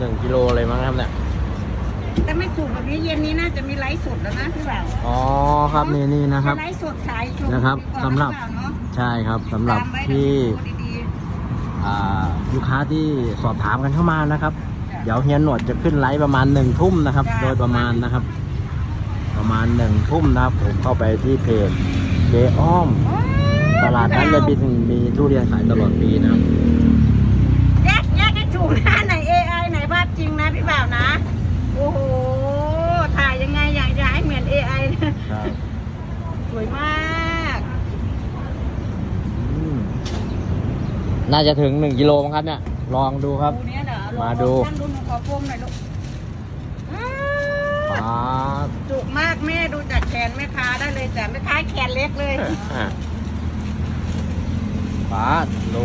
หนึ่งกิโลอะไรมั้งครับเนี่ยแต่ไม่สูบแบบนี้เย็นนี้น่าจะมีไลฟ์สดแล้วนะพี่บ่าวอ๋อครับนี่นี่นะครับไลฟ์สดขายชมนะครับสำหรับใช่ครับสำหรับที่ลูกค้าที่สอบถามกันเข้ามานะครับ เดี๋ยวเฮียนหนวดจะขึ้นไลฟ์ประมาณหนึ่งทุ่มนะครับ โดยประมาณนะครับ ประมาณหนึ่งทุ่มนะครับผมเข้าไปที่เพจเจอ้อมตลาดนั้นจะมีมีทุเรียนขายตลอดปีนะครับ สวยมากอืมน่าจะถึงหนึ่งกิโลมั้งครับเนี่ย ลองดูครับ ดูเนี้ยเดี๋ยวมาดู ท่านดูหนูขอโฟมหน่อยลูกอ้าป๊าบจุกมากแม่ดูจากแขนแม่ค้าได้เลยจ้ะแม่ค้าแขนเล็กเลย ป๊าดโล